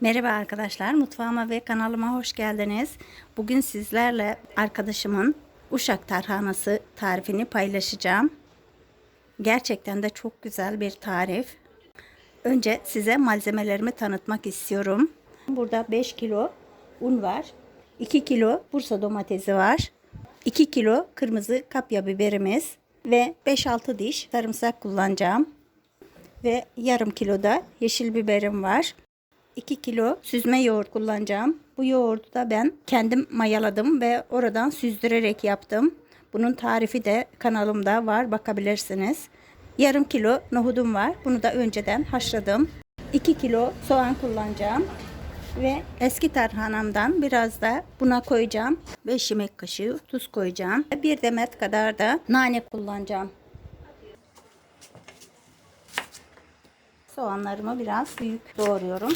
Merhaba arkadaşlar, mutfağıma ve kanalıma hoş geldiniz. Bugün sizlerle arkadaşımın uşak tarhanası tarifini paylaşacağım. Gerçekten de çok güzel bir tarif. Önce size malzemelerimi tanıtmak istiyorum. Burada 5 kilo un var. 2 kilo Bursa domatesi var. 2 kilo kırmızı kapya biberimiz ve 5-6 diş sarımsak kullanacağım. Ve yarım kilo da yeşil biberim var. 2 kilo süzme yoğurt kullanacağım. Bu yoğurdu da ben kendim mayaladım ve oradan süzdürerek yaptım. Bunun tarifi de kanalımda var bakabilirsiniz. Yarım kilo nohudum var. Bunu da önceden haşladım. 2 kilo soğan kullanacağım. Ve eski tarhanamdan biraz da buna koyacağım. 5 yemek kaşığı tuz koyacağım. Bir demet kadar da nane kullanacağım. Soğanlarımı biraz büyük doğruyorum.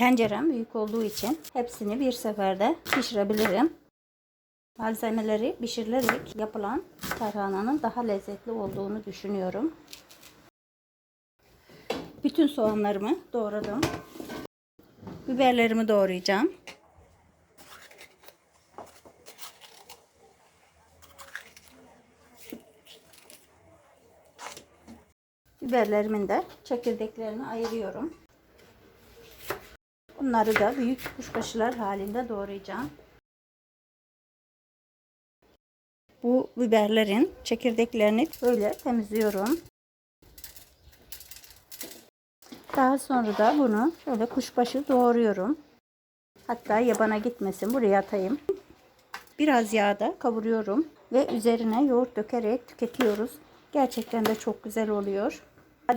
Tencerem büyük olduğu için hepsini bir seferde pişirebilirim. Malzemeleri pişirilerek yapılan tarhananın daha lezzetli olduğunu düşünüyorum. Bütün soğanlarımı doğradım. Biberlerimi doğrayacağım. Biberlerimin de çekirdeklerini ayırıyorum. Bunları da büyük kuşbaşılar halinde doğrayacağım. Bu biberlerin çekirdeklerini böyle temizliyorum. Daha sonra da bunu şöyle kuşbaşı doğruyorum. Hatta yabana gitmesin buraya atayım. Biraz yağda kavuruyorum ve üzerine yoğurt dökerek tüketiyoruz. Gerçekten de çok güzel oluyor.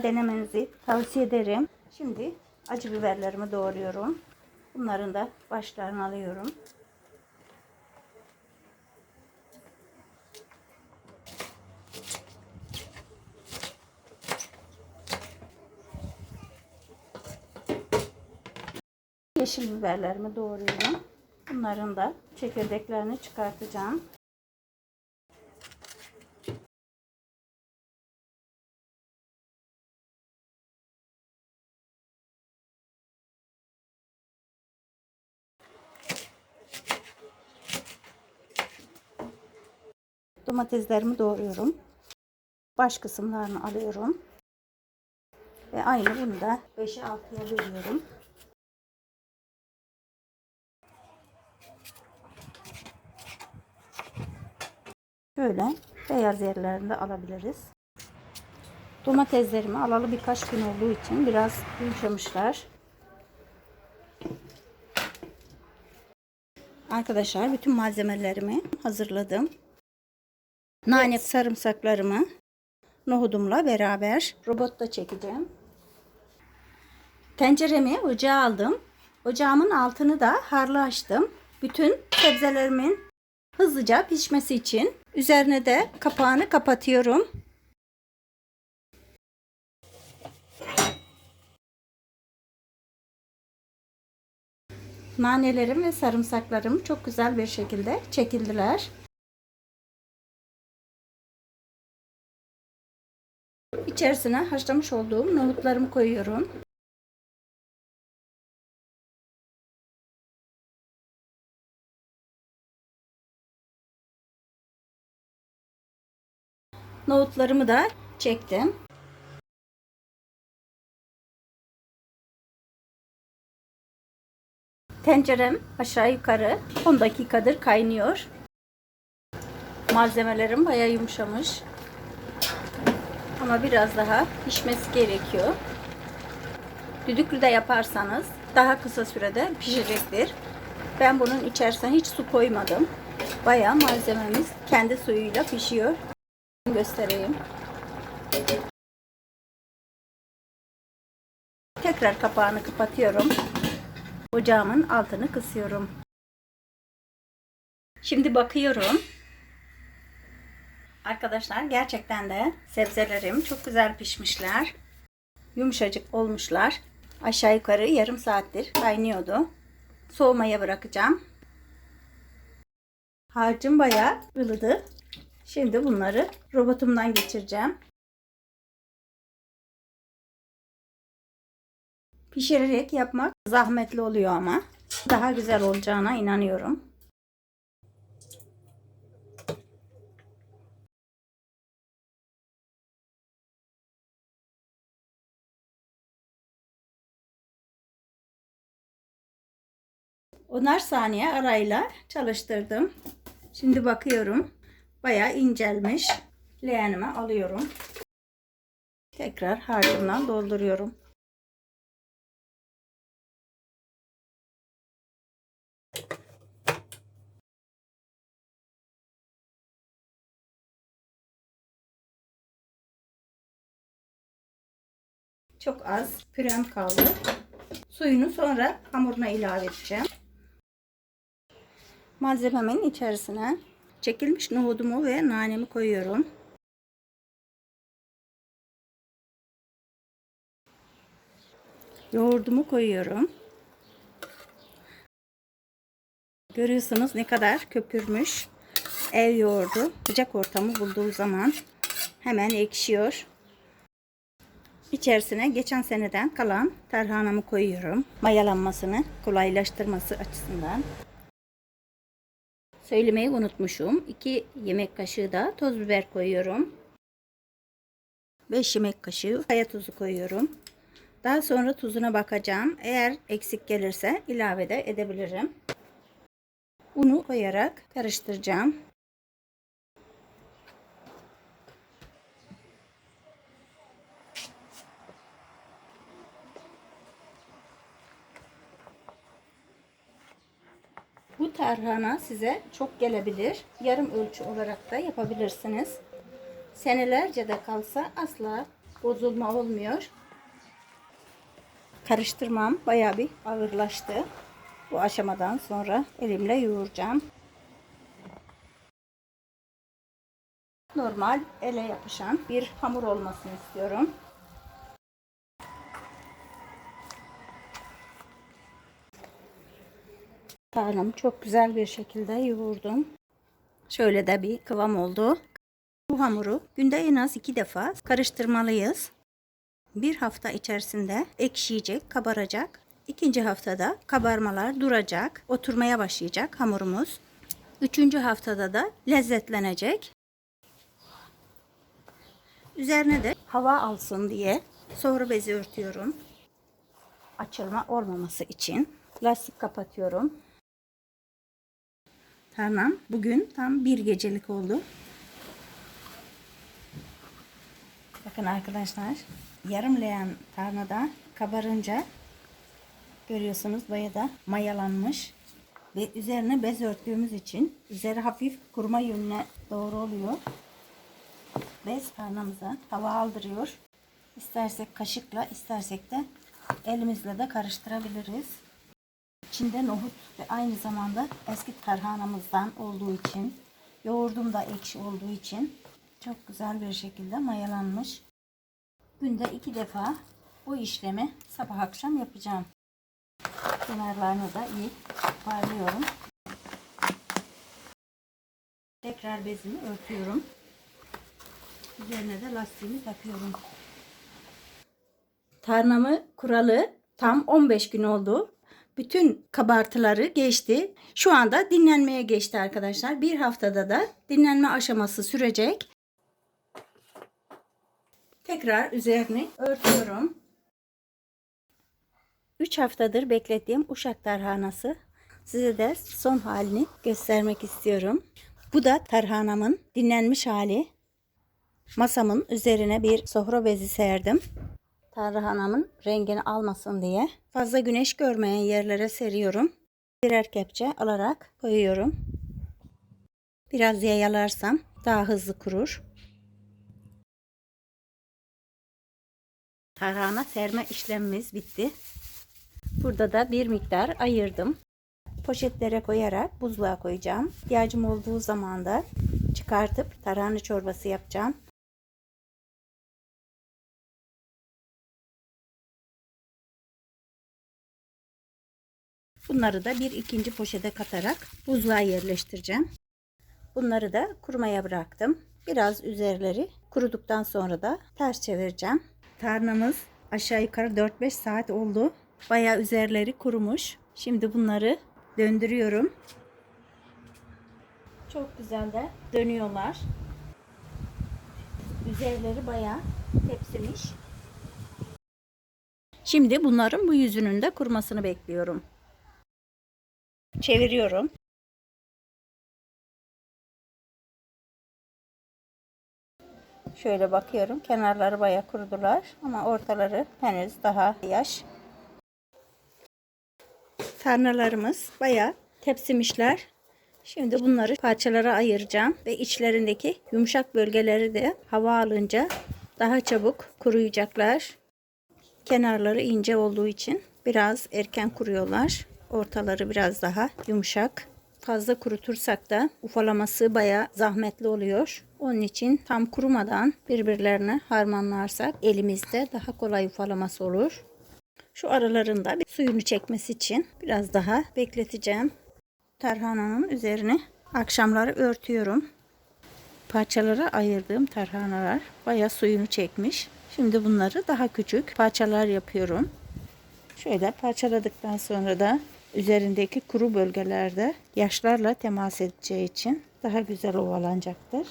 Denemenizi tavsiye ederim. Şimdi acı biberlerimi doğruyorum. Bunların da başlarını alıyorum. Yeşil biberlerimi doğruyorum. Bunların da çekirdeklerini çıkartacağım. Domateslerimi doğruyorum. Baş kısımlarını alıyorum. Ve aynı bunu da 5'e 6'ya bölüyorum. Böyle beyaz yerlerinde alabiliriz. Domateslerimi alalı birkaç gün olduğu için biraz yumuşamışlar. Arkadaşlar bütün malzemelerimi hazırladım. Nane sarımsaklarımı nohudumla beraber robotta çekeceğim. Tenceremi ocağa aldım. Ocağımın altını da harlı açtım. Bütün sebzelerimin hızlıca pişmesi için üzerine de kapağını kapatıyorum. Nanelerim ve sarımsaklarım çok güzel bir şekilde çekildiler. İçerisine haşlamış olduğum nohutlarımı koyuyorum. Nohutlarımı da çektim. Tencerem aşağı yukarı 10 dakikadır kaynıyor. Malzemelerim bayağı yumuşamış. Ama biraz daha pişmesi gerekiyor. Düdüklü de yaparsanız daha kısa sürede pişecektir. Ben bunun içerisine hiç su koymadım. Bayağı malzememiz kendi suyuyla pişiyor. Göstereyim. Tekrar kapağını kapatıyorum. Ocağımın altını kısıyorum. Şimdi bakıyorum. Arkadaşlar gerçekten de sebzelerim çok güzel pişmişler. Yumuşacık olmuşlar. Aşağı yukarı yarım saattir kaynıyordu. Soğumaya bırakacağım. Harcım bayağı ılıdı. Şimdi bunları robotumdan geçireceğim. Pişirerek yapmak zahmetli oluyor ama daha güzel olacağına inanıyorum. Onar saniye arayla çalıştırdım. Şimdi bakıyorum. Bayağı incelmiş. Leğenime alıyorum. Tekrar harcımdan dolduruyorum. Çok az pürem kaldı. Suyunu sonra hamuruna ilave edeceğim. Malzememin içerisine çekilmiş nohudumu ve nanemi koyuyorum. Yoğurdumu koyuyorum. Görüyorsunuz ne kadar köpürmüş. Ev yoğurdu. Sıcak ortamı bulduğu zaman hemen ekşiyor. İçerisine geçen seneden kalan tarhanamı koyuyorum. Mayalanmasını kolaylaştırması açısından. Söylemeyi unutmuşum. 2 yemek kaşığı da toz biber koyuyorum. 5 yemek kaşığı kaya tuzu koyuyorum. Daha sonra tuzuna bakacağım. Eğer eksik gelirse ilave de edebilirim. Unu koyarak karıştıracağım. Tarhana size çok gelebilir. Yarım ölçü olarak da yapabilirsiniz. Senelerce de kalsa asla bozulma olmuyor. Karıştırmam bayağı bir ağırlaştı. Bu aşamadan sonra elimle yoğuracağım. Normal ele yapışan bir hamur olmasını istiyorum. Tarhanamı çok güzel bir şekilde yoğurdum. Şöyle de bir kıvam oldu. Bu hamuru günde en az iki defa karıştırmalıyız. Bir hafta içerisinde ekşiyecek, kabaracak. İkinci haftada kabarmalar duracak, oturmaya başlayacak hamurumuz. Üçüncü haftada da lezzetlenecek. Üzerine de hava alsın diye sonra bezi örtüyorum. Açılma olmaması için lastik kapatıyorum. Tamam. Bugün tam bir gecelik oldu. Bakın arkadaşlar. Yarım leğen tarnada kabarınca görüyorsunuz bayağı da mayalanmış. Ve üzerine bez örttüğümüz için üzeri hafif kurma yönüne doğru oluyor. Bez tarnamıza hava aldırıyor. İstersek kaşıkla istersek de elimizle de karıştırabiliriz. İçinde nohut ve aynı zamanda eski tarhanamızdan olduğu için yoğurdum da ekşi olduğu için çok güzel bir şekilde mayalanmış. Günde iki defa bu işlemi sabah akşam yapacağım. Kenarlarını da iyi parlıyorum. Tekrar bezimi örtüyorum. Üzerine de lastiğimi takıyorum. Tarnamı kuralı tam 15 gün oldu. Bütün kabartıları geçti. Şu anda dinlenmeye geçti arkadaşlar. Bir haftada da dinlenme aşaması sürecek. Tekrar üzerini örtüyorum. 3 haftadır beklettiğim uşak tarhanası. Size de son halini göstermek istiyorum. Bu da tarhanamın dinlenmiş hali. Masamın üzerine bir sofra bezi serdim. Tarhanamın rengini almasın diye. Fazla güneş görmeyen yerlere seriyorum. Birer kepçe alarak koyuyorum. Biraz yayalarsam daha hızlı kurur. Tarhana serme işlemimiz bitti. Burada da bir miktar ayırdım. Poşetlere koyarak buzluğa koyacağım. İhtiyacım olduğu zaman da çıkartıp tarhana çorbası yapacağım. Bunları da bir ikinci poşete katarak buzluğa yerleştireceğim. Bunları da kurumaya bıraktım. Biraz üzerleri kuruduktan sonra da ters çevireceğim. Tarnamız aşağı yukarı 4-5 saat oldu. Bayağı üzerleri kurumuş. Şimdi bunları döndürüyorum. Çok güzel de dönüyorlar. Üzerleri bayağı tepsimiş. Şimdi bunların bu yüzünün de kurumasını bekliyorum. Çeviriyorum. Şöyle bakıyorum. Kenarları bayağı kurudular ama ortaları henüz daha yaş. Tarnalarımız bayağı tepsimişler. Şimdi bunları parçalara ayıracağım ve içlerindeki yumuşak bölgeleri de hava alınca daha çabuk kuruyacaklar. Kenarları ince olduğu için biraz erken kuruyorlar. Ortaları biraz daha yumuşak. Fazla kurutursak da ufalaması bayağı zahmetli oluyor. Onun için tam kurumadan birbirlerine harmanlarsak elimizde daha kolay ufalaması olur. Şu aralarında bir suyunu çekmesi için biraz daha bekleteceğim. Tarhananın üzerine akşamları örtüyorum. Parçalara ayırdığım tarhanalar bayağı suyunu çekmiş. Şimdi bunları daha küçük parçalar yapıyorum. Şöyle parçaladıktan sonra da üzerindeki kuru bölgelerde yaşlarla temas edeceği için daha güzel ovalanacaktır.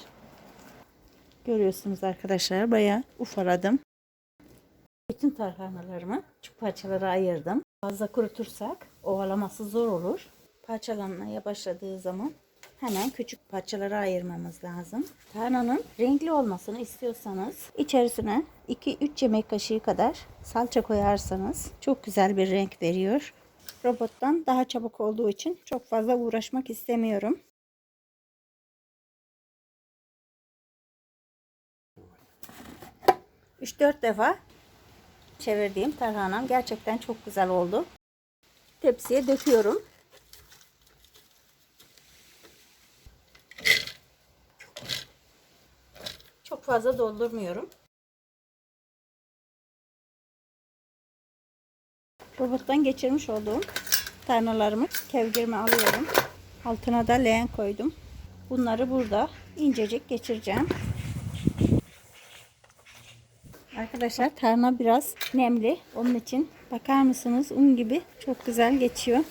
Görüyorsunuz arkadaşlar bayağı ufaladım. Bütün tarhanalarımı küçük parçalara ayırdım. Fazla kurutursak ovalaması zor olur. Parçalanmaya başladığı zaman hemen küçük parçalara ayırmamız lazım. Tarhananın renkli olmasını istiyorsanız içerisine 2-3 yemek kaşığı kadar salça koyarsanız çok güzel bir renk veriyor. Robottan daha çabuk olduğu için çok fazla uğraşmak istemiyorum. Üç dört defa çevirdiğim tarhanam gerçekten çok güzel oldu. Tepsiye döküyorum. Çok fazla doldurmuyorum. Robottan geçirmiş olduğum tarnalarımı kevgirme alıyorum. Altına da leğen koydum. Bunları burada incecik geçireceğim. Arkadaşlar tarna biraz nemli. Onun için bakar mısınız un gibi çok güzel geçiyor.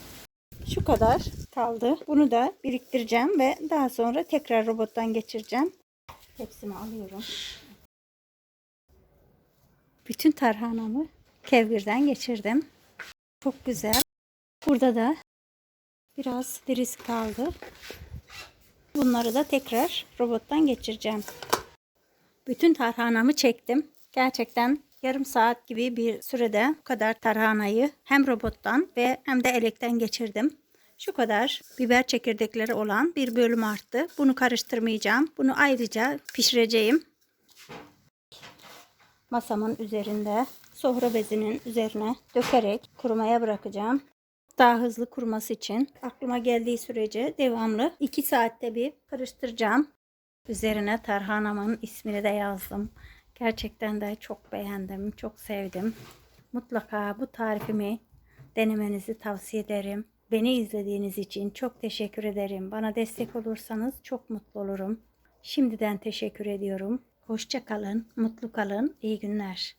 Şu kadar kaldı. Bunu da biriktireceğim ve daha sonra tekrar robottan geçireceğim. Hepsini alıyorum. Bütün tarhanamı kevgirden geçirdim. Çok güzel. Burada da biraz diriz kaldı. Bunları da tekrar robottan geçireceğim. Bütün tarhanamı çektim. Gerçekten yarım saat gibi bir sürede bu kadar tarhanayı hem robottan ve hem de elekten geçirdim. Şu kadar biber çekirdekleri olan bir bölüm arttı. Bunu karıştırmayacağım. Bunu ayrıca pişireceğim. Masamın üzerinde sofra bezinin üzerine dökerek kurumaya bırakacağım. Daha hızlı kuruması için aklıma geldiği sürece devamlı 2 saatte bir karıştıracağım. Üzerine tarhanamın ismini de yazdım. Gerçekten de çok beğendim, çok sevdim. Mutlaka bu tarifimi denemenizi tavsiye ederim. Beni izlediğiniz için çok teşekkür ederim. Bana destek olursanız çok mutlu olurum. Şimdiden teşekkür ediyorum. Hoşça kalın, mutlu kalın, iyi günler.